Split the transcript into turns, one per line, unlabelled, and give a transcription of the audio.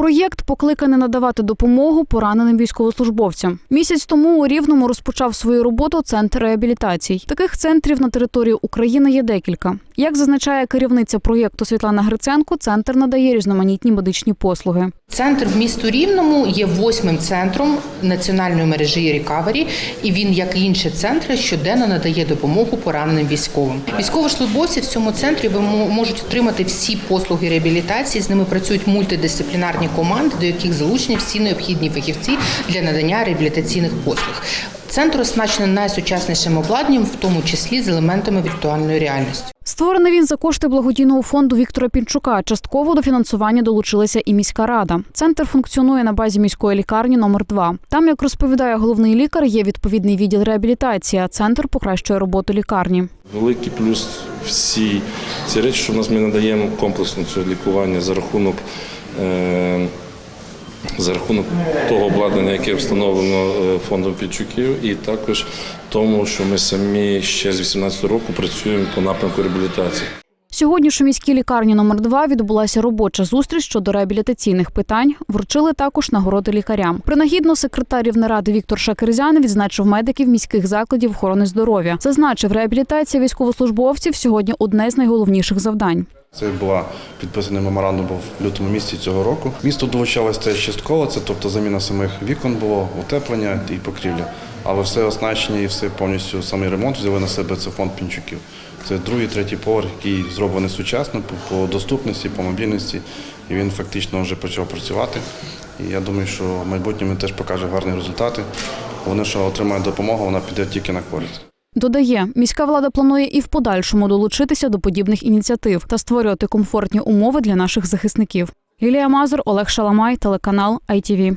Проєкт покликаний надавати допомогу пораненим військовослужбовцям. Місяць тому у Рівному розпочав свою роботу центр реабілітацій. Таких центрів на території України є декілька. Як зазначає керівниця проєкту Світлана Гриценко, центр надає різноманітні медичні послуги.
Центр в місту Рівному є восьмим центром національної мережі Рікавері, і він, як і інші центри, щоденно надає допомогу пораненим військовим. Військовослужбовці в цьому центрі можуть отримати всі послуги реабілітації. З ними працюють мультидисциплінарні команди, до яких залучені всі необхідні фахівці для надання реабілітаційних послуг. Центр оснащений найсучаснішим обладнанням, в тому числі з елементами віртуальної реальності.
Створений він за кошти благодійного фонду Віктора Пінчука. Частково до фінансування долучилася і міська рада. Центр функціонує на базі міської лікарні номер 2 Там, як розповідає головний лікар, є відповідний відділ реабілітації. Центр покращує роботу лікарні.
Великий плюс всі ці речі, що в нас ми надаємо комплексно це лікування за рахунок. Е- за рахунок того обладнання, яке встановлено е, фондом Підчуків, і також тому, що ми самі ще з 18 року працюємо по напрямку реабілітації.
Сьогодні ж у міській лікарні номер 2 відбулася робоча зустріч щодо реабілітаційних питань. Вручили також нагороди лікарям. Принагідно секретар Рівнеради Віктор Шакерзян відзначив медиків міських закладів охорони здоров'я. Зазначив, реабілітація військовослужбовців сьогодні одне з найголовніших завдань.
Це була підписаний меморандум був в лютому місяці цього року. Місто долучалося теж частково, це тобто заміна самих вікон було, утеплення і покрівля. Але все оснащення і все повністю самий ремонт взяли на себе це фонд пінчуків. Це другий, третій поверх, який зроблений сучасно по доступності, по мобільності. І він фактично вже почав працювати. І я думаю, що в майбутньому теж покаже гарні результати. Вони, що отримають допомогу, вона піде тільки на користь.
Додає, міська влада планує і в подальшому долучитися до подібних ініціатив та створювати комфортні умови для наших захисників. Лілія Мазур, Олег Шаламай, телеканал ITV.